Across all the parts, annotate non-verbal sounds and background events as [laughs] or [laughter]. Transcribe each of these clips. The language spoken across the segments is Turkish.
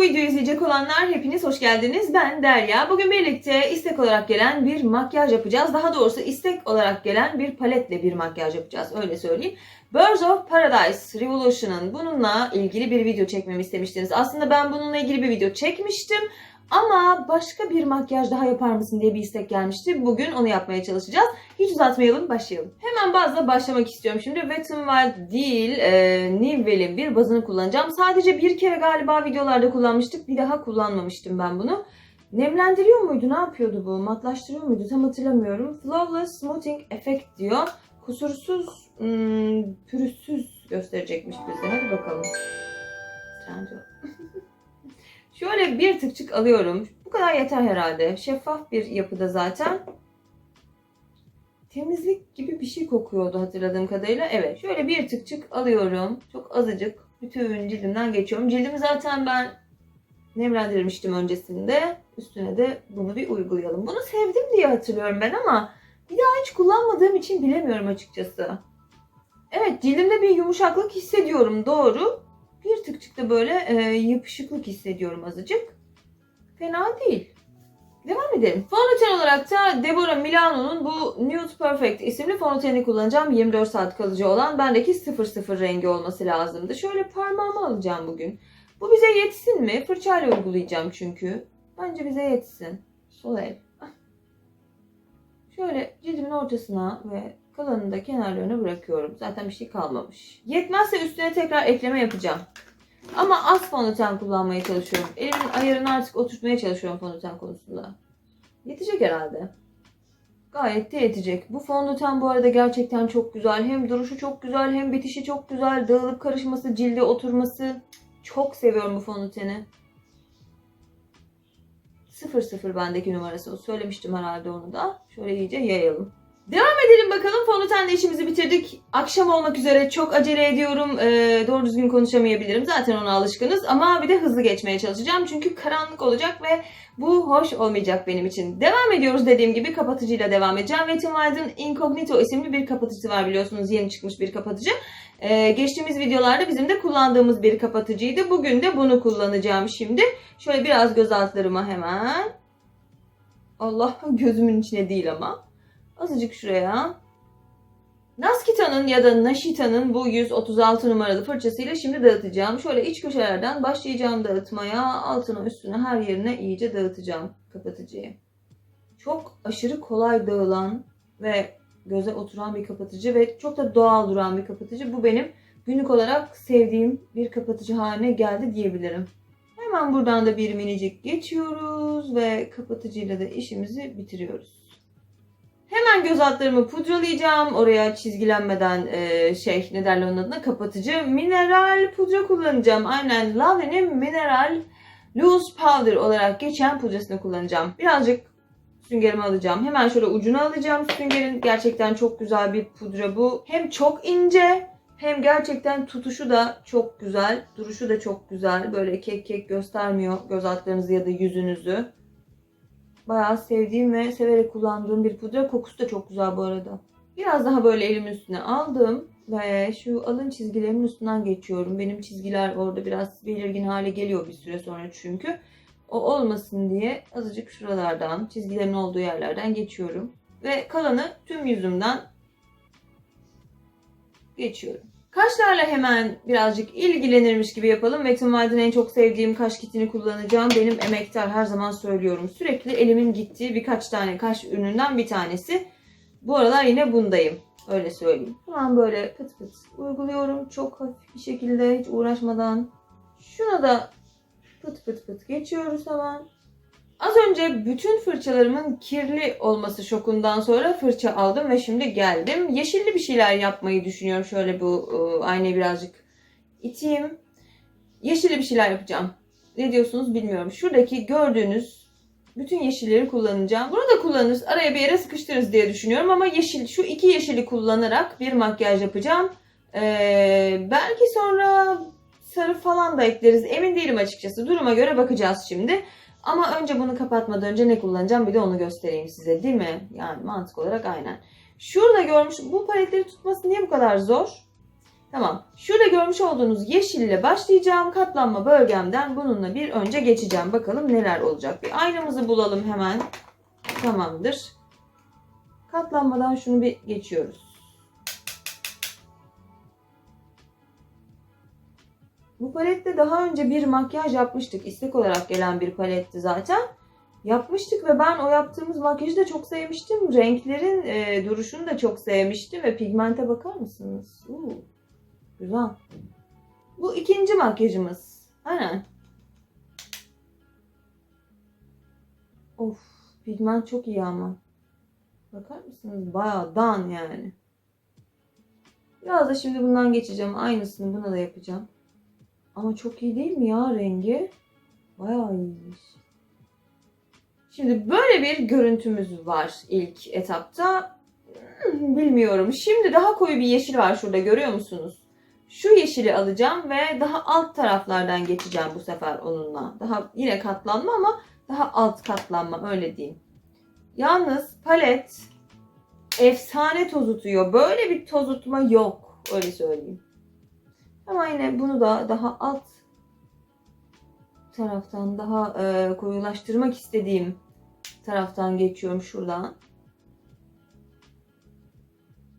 bu videoyu izleyecek olanlar hepiniz hoş geldiniz. Ben Derya. Bugün birlikte istek olarak gelen bir makyaj yapacağız. Daha doğrusu istek olarak gelen bir paletle bir makyaj yapacağız. Öyle söyleyeyim. Birds of Paradise Revolution'ın bununla ilgili bir video çekmemi istemiştiniz. Aslında ben bununla ilgili bir video çekmiştim. Ama başka bir makyaj daha yapar mısın diye bir istek gelmişti. Bugün onu yapmaya çalışacağız. Hiç uzatmayalım, başlayalım. Hemen bazla başlamak istiyorum. Şimdi Wet n Wild değil, e, Nivell'in bir bazını kullanacağım. Sadece bir kere galiba videolarda kullanmıştık. Bir daha kullanmamıştım ben bunu. Nemlendiriyor muydu? Ne yapıyordu bu? Matlaştırıyor muydu? Tam hatırlamıyorum. Flawless Smoothing Effect diyor. Kusursuz, hmm, pürüzsüz gösterecekmiş bize. Hadi bakalım. Sence? Şöyle bir tıkçık alıyorum. Bu kadar yeter herhalde. Şeffaf bir yapıda zaten. Temizlik gibi bir şey kokuyordu hatırladığım kadarıyla. Evet şöyle bir tıkçık alıyorum. Çok azıcık. Bütün cildimden geçiyorum. Cildimi zaten ben nemlendirmiştim öncesinde. Üstüne de bunu bir uygulayalım. Bunu sevdim diye hatırlıyorum ben ama bir daha hiç kullanmadığım için bilemiyorum açıkçası. Evet cildimde bir yumuşaklık hissediyorum doğru. Bir tıkçık da böyle e, yapışıklık hissediyorum azıcık. Fena değil. Devam edelim. Fondöten olarak da Deborah Milano'nun bu Nude Perfect isimli fondöteni kullanacağım. 24 saat kalıcı olan. Bendeki 00 rengi olması lazımdı. Şöyle parmağımı alacağım bugün. Bu bize yetsin mi? Fırçayla uygulayacağım çünkü. Bence bize yetsin. Sol el. Şöyle cildimin ortasına ve kalanını da kenarlarına bırakıyorum. Zaten bir şey kalmamış. Yetmezse üstüne tekrar ekleme yapacağım. Ama az fondöten kullanmaya çalışıyorum. Elimin ayarını artık oturtmaya çalışıyorum fondöten konusunda. Yetecek herhalde. Gayet de yetecek. Bu fondöten bu arada gerçekten çok güzel. Hem duruşu çok güzel hem bitişi çok güzel. Dağılıp karışması, cilde oturması. Çok seviyorum bu fondöteni. 00 bendeki numarası. Söylemiştim herhalde onu da. Şöyle iyice yayalım. Devam edelim bakalım. Fondötenle işimizi bitirdik. Akşam olmak üzere çok acele ediyorum. Ee, doğru düzgün konuşamayabilirim. Zaten ona alışkınız. Ama bir de hızlı geçmeye çalışacağım. Çünkü karanlık olacak ve bu hoş olmayacak benim için. Devam ediyoruz dediğim gibi kapatıcıyla devam edeceğim. Wet Wild'ın Incognito isimli bir kapatıcısı var biliyorsunuz. Yeni çıkmış bir kapatıcı. Ee, geçtiğimiz videolarda bizim de kullandığımız bir kapatıcıydı. Bugün de bunu kullanacağım şimdi. Şöyle biraz göz altlarıma hemen. Allah gözümün içine değil ama. Azıcık şuraya. Naskita'nın ya da Nashita'nın bu 136 numaralı fırçasıyla şimdi dağıtacağım. Şöyle iç köşelerden başlayacağım dağıtmaya. Altına üstüne her yerine iyice dağıtacağım kapatıcıyı. Çok aşırı kolay dağılan ve göze oturan bir kapatıcı ve çok da doğal duran bir kapatıcı. Bu benim günlük olarak sevdiğim bir kapatıcı haline geldi diyebilirim. Hemen buradan da bir minicik geçiyoruz ve kapatıcıyla da işimizi bitiriyoruz. Hemen göz altlarımı pudralayacağım. Oraya çizgilenmeden e, şey ne derler onun adına kapatıcı. Mineral pudra kullanacağım. Aynen Lavie'nin mineral loose powder olarak geçen pudrasını kullanacağım. Birazcık süngerimi alacağım. Hemen şöyle ucunu alacağım süngerin. Gerçekten çok güzel bir pudra bu. Hem çok ince hem gerçekten tutuşu da çok güzel. Duruşu da çok güzel. Böyle kek kek göstermiyor göz altlarınızı ya da yüzünüzü. Bayağı sevdiğim ve severek kullandığım bir pudra. Kokusu da çok güzel bu arada. Biraz daha böyle elimin üstüne aldım ve şu alın çizgilerimin üstünden geçiyorum. Benim çizgiler orada biraz belirgin hale geliyor bir süre sonra çünkü. O olmasın diye azıcık şuralardan, çizgilerimin olduğu yerlerden geçiyorum. Ve kalanı tüm yüzümden geçiyorum. Kaşlarla hemen birazcık ilgilenirmiş gibi yapalım. Wet n Wild'ın en çok sevdiğim kaş kitini kullanacağım. Benim emektar her zaman söylüyorum. Sürekli elimin gittiği birkaç tane kaş ürününden bir tanesi. Bu aralar yine bundayım. Öyle söyleyeyim. Hemen böyle pıt pıt uyguluyorum. Çok hafif bir şekilde hiç uğraşmadan. Şuna da pıt pıt pıt geçiyoruz hemen. Az önce bütün fırçalarımın kirli olması şokundan sonra fırça aldım ve şimdi geldim. Yeşilli bir şeyler yapmayı düşünüyorum. Şöyle bu e, aynayı birazcık iteyim. Yeşilli bir şeyler yapacağım. Ne diyorsunuz bilmiyorum. Şuradaki gördüğünüz bütün yeşilleri kullanacağım. Bunu da kullanırız. Araya bir yere sıkıştırırız diye düşünüyorum ama yeşil şu iki yeşili kullanarak bir makyaj yapacağım. Ee, belki sonra sarı falan da ekleriz. Emin değilim açıkçası. Duruma göre bakacağız şimdi. Ama önce bunu kapatmadan önce ne kullanacağım bir de onu göstereyim size değil mi? Yani mantık olarak aynen. Şurada görmüş bu paletleri tutması niye bu kadar zor? Tamam. Şurada görmüş olduğunuz yeşille başlayacağım. Katlanma bölgemden bununla bir önce geçeceğim. Bakalım neler olacak. Bir aynamızı bulalım hemen. Tamamdır. Katlanmadan şunu bir geçiyoruz. Bu palette daha önce bir makyaj yapmıştık. İstek olarak gelen bir paletti zaten. Yapmıştık ve ben o yaptığımız makyajı da çok sevmiştim. Renklerin e, duruşunu da çok sevmiştim ve pigmente bakar mısınız? Uuu, güzel. Bu ikinci makyajımız. Aynen. Of, pigment çok iyi ama. Bakar mısınız? Bayağı dan yani. Biraz da şimdi bundan geçeceğim. Aynısını buna da yapacağım. Ama çok iyi değil mi ya rengi? Bayağı iyiymiş. Şimdi böyle bir görüntümüz var ilk etapta. Hmm, Bilmiyorum. Şimdi daha koyu bir yeşil var şurada görüyor musunuz? Şu yeşili alacağım ve daha alt taraflardan geçeceğim bu sefer onunla. Daha yine katlanma ama daha alt katlanma öyle diyeyim. Yalnız palet efsane tozutuyor. Böyle bir tozutma yok. Öyle söyleyeyim. Ama yine bunu da daha alt taraftan daha e, koyulaştırmak istediğim taraftan geçiyorum şuradan.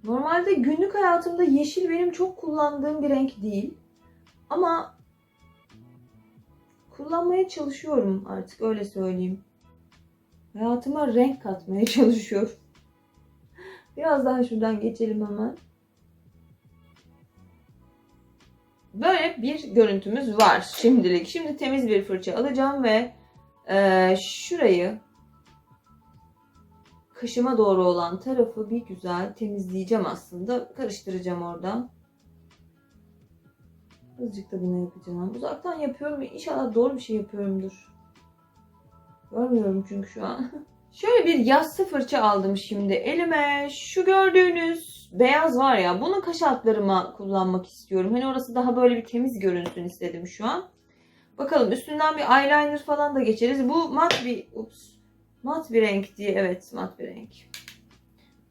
Normalde günlük hayatımda yeşil benim çok kullandığım bir renk değil. Ama kullanmaya çalışıyorum artık öyle söyleyeyim. Hayatıma renk katmaya [laughs] çalışıyorum. Biraz daha şuradan geçelim hemen. Böyle bir görüntümüz var şimdilik. Şimdi temiz bir fırça alacağım ve e, şurayı kaşıma doğru olan tarafı bir güzel temizleyeceğim aslında. Karıştıracağım orada. Azıcık da bunu yapacağım. Uzaktan yapıyorum. İnşallah doğru bir şey yapıyorumdur. Görmüyorum çünkü şu an. [laughs] Şöyle bir yassı fırça aldım şimdi elime. Şu gördüğünüz beyaz var ya bunu kaş altlarıma kullanmak istiyorum. Hani orası daha böyle bir temiz görünsün istedim şu an. Bakalım üstünden bir eyeliner falan da geçeriz. Bu mat bir ups, mat bir renk diye evet mat bir renk.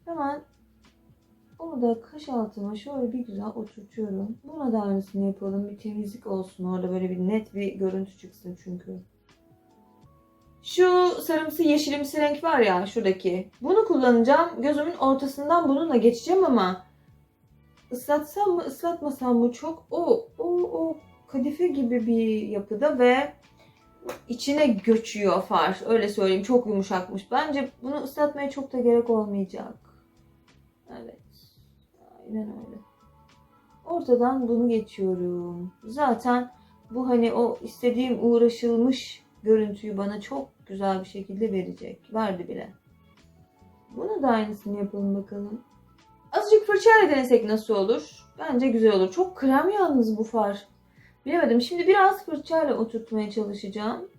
Hemen onu da kaş altıma şöyle bir güzel oturtuyorum. Buna da aynısını yapalım. Bir temizlik olsun orada böyle bir net bir görüntü çıksın çünkü. Şu sarımsı yeşilimsi renk var ya şuradaki. Bunu kullanacağım. Gözümün ortasından bununla geçeceğim ama ıslatsam mı ıslatmasam mı çok o o o kadife gibi bir yapıda ve içine göçüyor far. Öyle söyleyeyim. Çok yumuşakmış. Bence bunu ıslatmaya çok da gerek olmayacak. Evet. Aynen öyle. Ortadan bunu geçiyorum. Zaten bu hani o istediğim uğraşılmış görüntüyü bana çok güzel bir şekilde verecek. Verdi bile. Buna da aynısını yapalım bakalım. Azıcık fırçayla denesek nasıl olur? Bence güzel olur. Çok krem yalnız bu far. Bilemedim. Şimdi biraz fırçayla oturtmaya çalışacağım.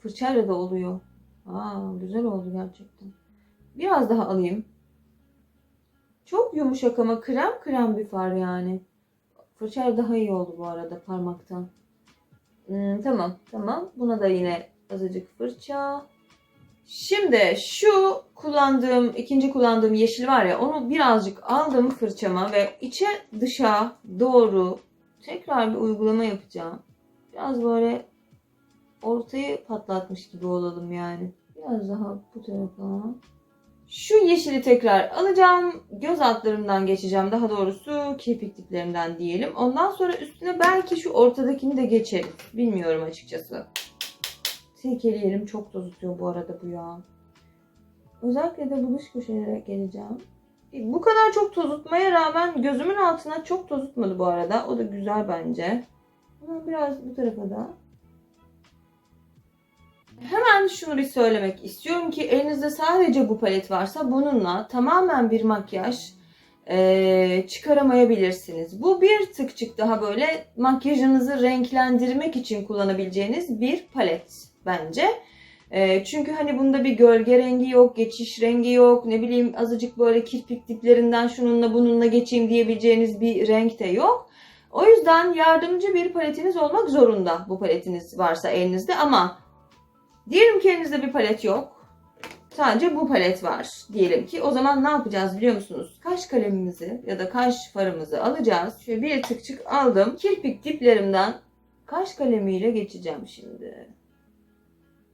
Fırçayla da oluyor. Aa, güzel oldu gerçekten. Biraz daha alayım. Çok yumuşak ama krem krem bir far yani. Fırçayla daha iyi oldu bu arada parmaktan. Hmm, tamam tamam. Buna da yine azıcık fırça. Şimdi şu kullandığım, ikinci kullandığım yeşil var ya onu birazcık aldım fırçama ve içe dışa doğru tekrar bir uygulama yapacağım. Biraz böyle ortayı patlatmış gibi olalım yani. Biraz daha bu tarafa. Şu yeşili tekrar alacağım. Göz altlarımdan geçeceğim. Daha doğrusu kirpik diplerinden diyelim. Ondan sonra üstüne belki şu ortadakini de geçeriz. Bilmiyorum açıkçası. Silkeleyelim. Çok tozutuyor bu arada bu ya. Özellikle de bu dış köşelere geleceğim. Bu kadar çok tozutmaya rağmen gözümün altına çok tozutmadı bu arada. O da güzel bence. Ama biraz bu tarafa da. Hemen şunu bir söylemek istiyorum ki elinizde sadece bu palet varsa bununla tamamen bir makyaj eee, çıkaramayabilirsiniz. Bu bir tıkçık daha böyle makyajınızı renklendirmek için kullanabileceğiniz bir palet bence. Eee, çünkü hani bunda bir gölge rengi yok, geçiş rengi yok, ne bileyim azıcık böyle kirpik diplerinden şununla bununla geçeyim diyebileceğiniz bir renk de yok. O yüzden yardımcı bir paletiniz olmak zorunda bu paletiniz varsa elinizde ama Diyelim ki elinizde bir palet yok. Sadece bu palet var diyelim ki. O zaman ne yapacağız biliyor musunuz? Kaş kalemimizi ya da kaş farımızı alacağız. Şöyle bir tık çık aldım. Kirpik diplerimden kaş kalemiyle geçeceğim şimdi.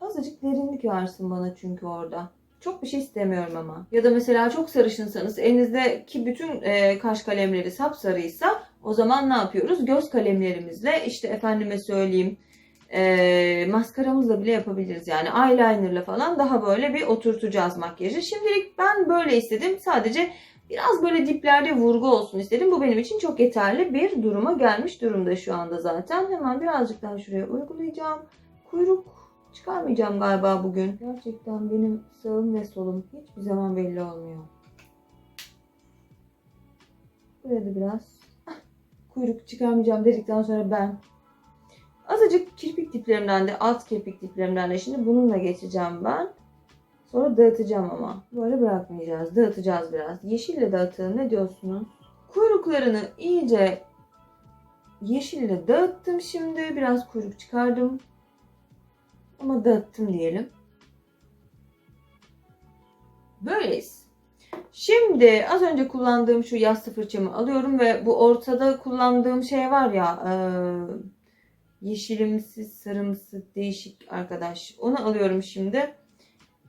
Azıcık derinlik versin bana çünkü orada. Çok bir şey istemiyorum ama. Ya da mesela çok sarışınsanız elinizdeki bütün e, kaş kalemleri sapsarıysa o zaman ne yapıyoruz? Göz kalemlerimizle işte efendime söyleyeyim e, maskaramızla bile yapabiliriz. Yani eyelinerla falan daha böyle bir oturtacağız makyajı. Şimdilik ben böyle istedim. Sadece biraz böyle diplerde vurgu olsun istedim. Bu benim için çok yeterli bir duruma gelmiş durumda şu anda zaten. Hemen birazcık daha şuraya uygulayacağım. Kuyruk çıkarmayacağım galiba bugün. Gerçekten benim sağım ve solum hiçbir zaman belli olmuyor. Buraya da biraz [laughs] kuyruk çıkarmayacağım dedikten sonra ben azıcık kirpik diplerimden de alt kirpik diplerimden de şimdi bununla geçeceğim ben. Sonra dağıtacağım ama. Böyle bırakmayacağız. Dağıtacağız biraz. Yeşille dağıtalım. Ne diyorsunuz? Kuyruklarını iyice yeşille dağıttım şimdi. Biraz kuyruk çıkardım. Ama dağıttım diyelim. Böyleyiz. Şimdi az önce kullandığım şu yassı fırçamı alıyorum ve bu ortada kullandığım şey var ya e, yeşilimsi sarımsı değişik arkadaş. Onu alıyorum şimdi.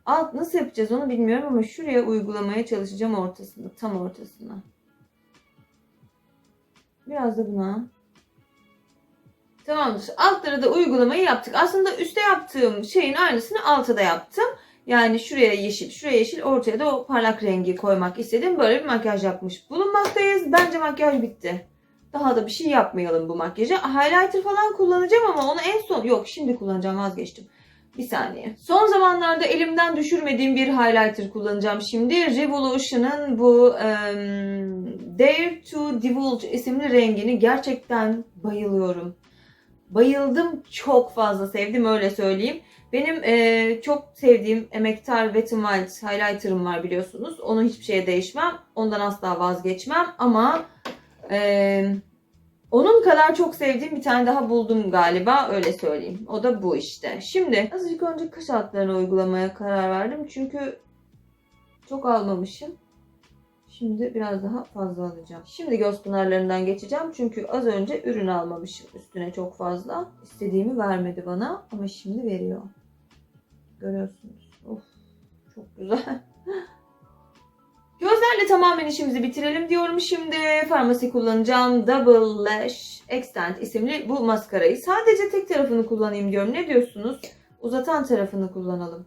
Alt nasıl yapacağız onu bilmiyorum ama şuraya uygulamaya çalışacağım ortasına, tam ortasına. Biraz da buna. Tamamdır. Altlara da uygulamayı yaptık. Aslında üstte yaptığım şeyin aynısını alta da yaptım. Yani şuraya yeşil, şuraya yeşil, ortaya da o parlak rengi koymak istedim. Böyle bir makyaj yapmış bulunmaktayız. Bence makyaj bitti. Daha da bir şey yapmayalım bu makyaja. Highlighter falan kullanacağım ama onu en son... Yok şimdi kullanacağım vazgeçtim. Bir saniye. Son zamanlarda elimden düşürmediğim bir highlighter kullanacağım şimdi. Revolution'ın bu em, Dare to Divulge isimli rengini gerçekten bayılıyorum. Bayıldım. Çok fazla sevdim öyle söyleyeyim. Benim eee, çok sevdiğim emektar Wet n Wild highlighter'ım var biliyorsunuz. Onu hiçbir şeye değişmem. Ondan asla vazgeçmem. Ama eee, onun kadar çok sevdiğim bir tane daha buldum galiba. Öyle söyleyeyim. O da bu işte. Şimdi azıcık önce kaş altlarına uygulamaya karar verdim. Çünkü çok almamışım. Şimdi biraz daha fazla alacağım. Şimdi göz pınarlarından geçeceğim. Çünkü az önce ürün almamışım üstüne çok fazla. İstediğimi vermedi bana ama şimdi veriyor. Görüyorsunuz. Of çok güzel. Gözlerle tamamen işimizi bitirelim diyorum şimdi. Farmasi kullanacağım. Double Lash Extend isimli bu maskarayı. Sadece tek tarafını kullanayım diyorum. Ne diyorsunuz? Uzatan tarafını kullanalım.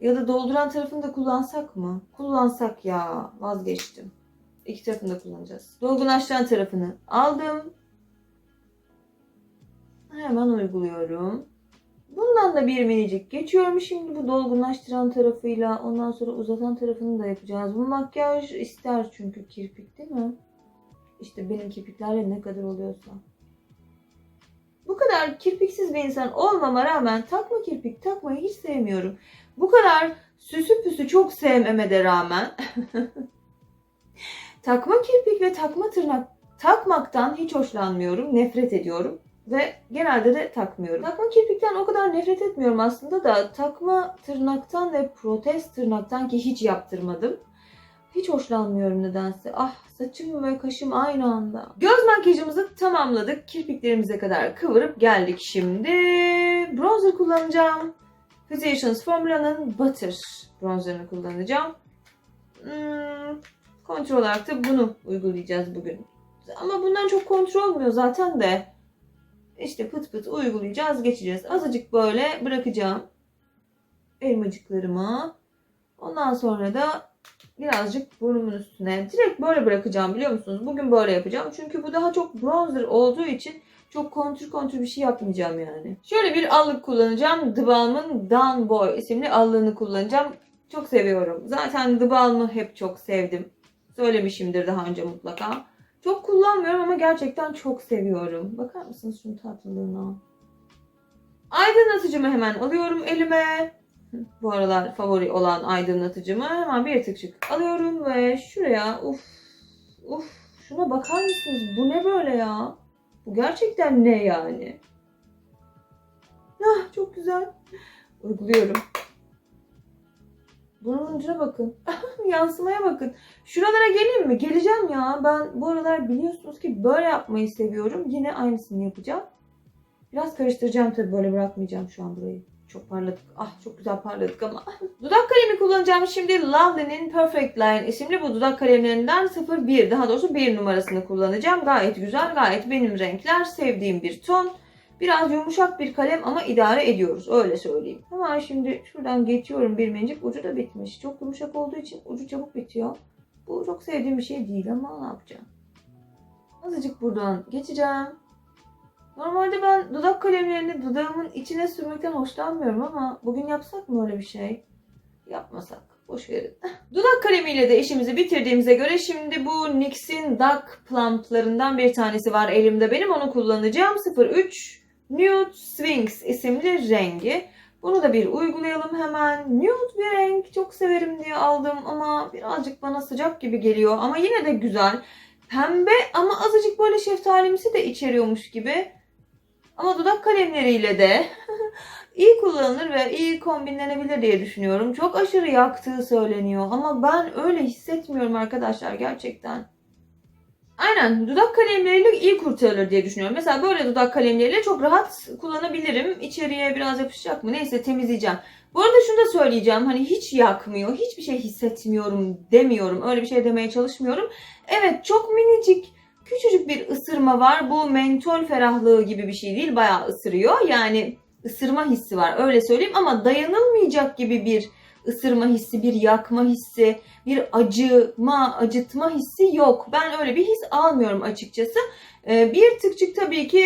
Ya da dolduran tarafını da kullansak mı? Kullansak ya. Vazgeçtim. İki tarafını da kullanacağız. Dolgunlaştıran tarafını aldım. Hemen uyguluyorum. Bundan da bir minicik geçiyorum. Şimdi bu dolgunlaştıran tarafıyla ondan sonra uzatan tarafını da yapacağız. Bu makyaj ister çünkü kirpik değil mi? İşte benim kirpiklerle ne kadar oluyorsa. Bu kadar kirpiksiz bir insan olmama rağmen takma kirpik takmayı hiç sevmiyorum. Bu kadar süsü püsü çok sevmeme de rağmen [laughs] takma kirpik ve takma tırnak takmaktan hiç hoşlanmıyorum. Nefret ediyorum. Ve genelde de takmıyorum. Takma kirpikten o kadar nefret etmiyorum aslında da takma tırnaktan ve protez tırnaktan ki hiç yaptırmadım. Hiç hoşlanmıyorum nedense. Ah saçım ve kaşım aynı anda. Göz makyajımızı tamamladık. Kirpiklerimize kadar kıvırıp geldik şimdi. Bronzer kullanacağım. Physicians Formula'nın Butter bronzerini kullanacağım. Hmm, kontrol olarak da bunu uygulayacağız bugün. Ama bundan çok kontrol olmuyor zaten de. İşte pıt pıt uygulayacağız, geçeceğiz. Azıcık böyle bırakacağım elmacıklarıma. Ondan sonra da birazcık burnumun üstüne direkt böyle bırakacağım biliyor musunuz? Bugün böyle yapacağım. Çünkü bu daha çok bronzer olduğu için çok kontür kontür bir şey yapmayacağım yani. Şöyle bir allık kullanacağım. The Balm'ın Dawn Boy isimli allığını kullanacağım. Çok seviyorum. Zaten The Balm'ı hep çok sevdim. Söylemişimdir daha önce mutlaka. Çok kullanmıyorum ama gerçekten çok seviyorum. Bakar mısınız şunun tatlılığına? Aydınlatıcımı hemen alıyorum elime. Bu aralar favori olan aydınlatıcımı hemen bir tık çık alıyorum ve şuraya uf uf şuna bakar mısınız? Bu ne böyle ya? Bu gerçekten ne yani? Ah çok güzel. Uyguluyorum. Burnun ucuna bakın. [laughs] Yansımaya bakın. Şuralara geleyim mi? Geleceğim ya. Ben bu aralar biliyorsunuz ki böyle yapmayı seviyorum. Yine aynısını yapacağım. Biraz karıştıracağım tabii böyle bırakmayacağım şu an burayı. Çok parladık. Ah çok güzel parladık ama. [laughs] dudak kalemi kullanacağım şimdi. Lovely'nin Perfect Line isimli bu dudak kalemlerinden 01 daha doğrusu 1 numarasını kullanacağım. Gayet güzel, gayet benim renkler. Sevdiğim bir ton. Biraz yumuşak bir kalem ama idare ediyoruz. Öyle söyleyeyim. Hemen şimdi şuradan geçiyorum bir minicik. Ucu da bitmiş. Çok yumuşak olduğu için ucu çabuk bitiyor. Bu çok sevdiğim bir şey değil ama ne yapacağım? Azıcık buradan geçeceğim. Normalde ben dudak kalemlerini dudağımın içine sürmekten hoşlanmıyorum ama bugün yapsak mı öyle bir şey? Yapmasak. Boş verin. [laughs] Dudak kalemiyle de işimizi bitirdiğimize göre şimdi bu NYX'in Duck Plump'larından bir tanesi var elimde benim. Onu kullanacağım. 03 Nude Sphinx isimli rengi. Bunu da bir uygulayalım hemen. Nude bir renk. Çok severim diye aldım ama birazcık bana sıcak gibi geliyor. Ama yine de güzel. Pembe ama azıcık böyle şeftalimsi de içeriyormuş gibi. Ama dudak kalemleriyle de [laughs] iyi kullanılır ve iyi kombinlenebilir diye düşünüyorum. Çok aşırı yaktığı söyleniyor ama ben öyle hissetmiyorum arkadaşlar gerçekten. Aynen dudak kalemleriyle iyi kurtarılır diye düşünüyorum. Mesela böyle dudak kalemleriyle çok rahat kullanabilirim. İçeriye biraz yapışacak mı? Neyse temizleyeceğim. Bu arada şunu da söyleyeceğim. Hani hiç yakmıyor, hiçbir şey hissetmiyorum demiyorum. Öyle bir şey demeye çalışmıyorum. Evet çok minicik küçücük bir ısırma var. Bu mentol ferahlığı gibi bir şey değil. Bayağı ısırıyor. Yani ısırma hissi var öyle söyleyeyim ama dayanılmayacak gibi bir ısırma hissi, bir yakma hissi, bir acıma, acıtma hissi yok. Ben öyle bir his almıyorum açıkçası. Ee, bir tıkçık tabii ki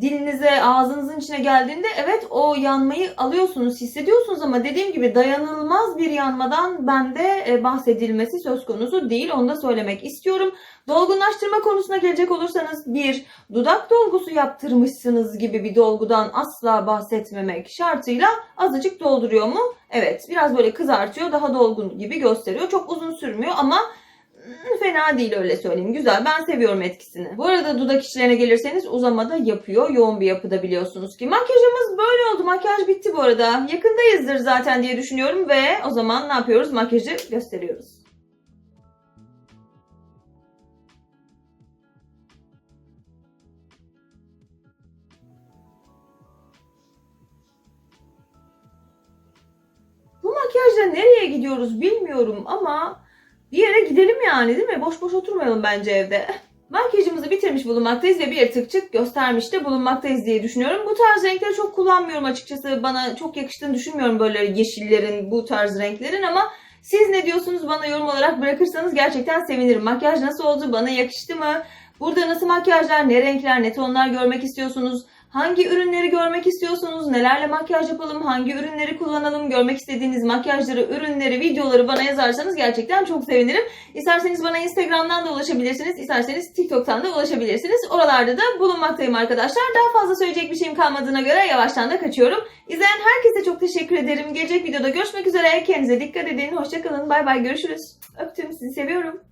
dilinize, ağzınızın içine geldiğinde evet o yanmayı alıyorsunuz, hissediyorsunuz ama dediğim gibi dayanılmaz bir yanmadan bende e, bahsedilmesi söz konusu değil. Onu da söylemek istiyorum. Dolgunlaştırma konusuna gelecek olursanız bir dudak dolgusu yaptırmışsınız gibi bir dolgudan asla bahsetmemek şartıyla azıcık dolduruyor mu? Evet biraz böyle kızartıyor daha dolgun gibi gösteriyor. Çok uzun sürmüyor ama fena değil öyle söyleyeyim. Güzel ben seviyorum etkisini. Bu arada dudak içlerine gelirseniz uzamada yapıyor. Yoğun bir yapıda biliyorsunuz ki. Makyajımız böyle oldu. Makyaj bitti bu arada. Yakındayızdır zaten diye düşünüyorum ve o zaman ne yapıyoruz? Makyajı gösteriyoruz. Bu makyajla nereye gidiyoruz bilmiyorum ama bir yere gidelim yani değil mi? Boş boş oturmayalım bence evde. [laughs] Makyajımızı bitirmiş bulunmaktayız ve bir tık çık göstermiş de bulunmaktayız diye düşünüyorum. Bu tarz renkleri çok kullanmıyorum açıkçası. Bana çok yakıştığını düşünmüyorum böyle yeşillerin, bu tarz renklerin ama siz ne diyorsunuz bana yorum olarak bırakırsanız gerçekten sevinirim. Makyaj nasıl oldu? Bana yakıştı mı? Burada nasıl makyajlar, ne renkler, ne tonlar görmek istiyorsunuz? Hangi ürünleri görmek istiyorsunuz? Nelerle makyaj yapalım? Hangi ürünleri kullanalım? Görmek istediğiniz makyajları, ürünleri, videoları bana yazarsanız gerçekten çok sevinirim. İsterseniz bana Instagram'dan da ulaşabilirsiniz. İsterseniz TikTok'tan da ulaşabilirsiniz. Oralarda da bulunmaktayım arkadaşlar. Daha fazla söyleyecek bir şeyim kalmadığına göre yavaştan da kaçıyorum. İzleyen herkese çok teşekkür ederim. Gelecek videoda görüşmek üzere. Kendinize dikkat edin. Hoşçakalın. Bay bay. Görüşürüz. Öptüm. Sizi seviyorum.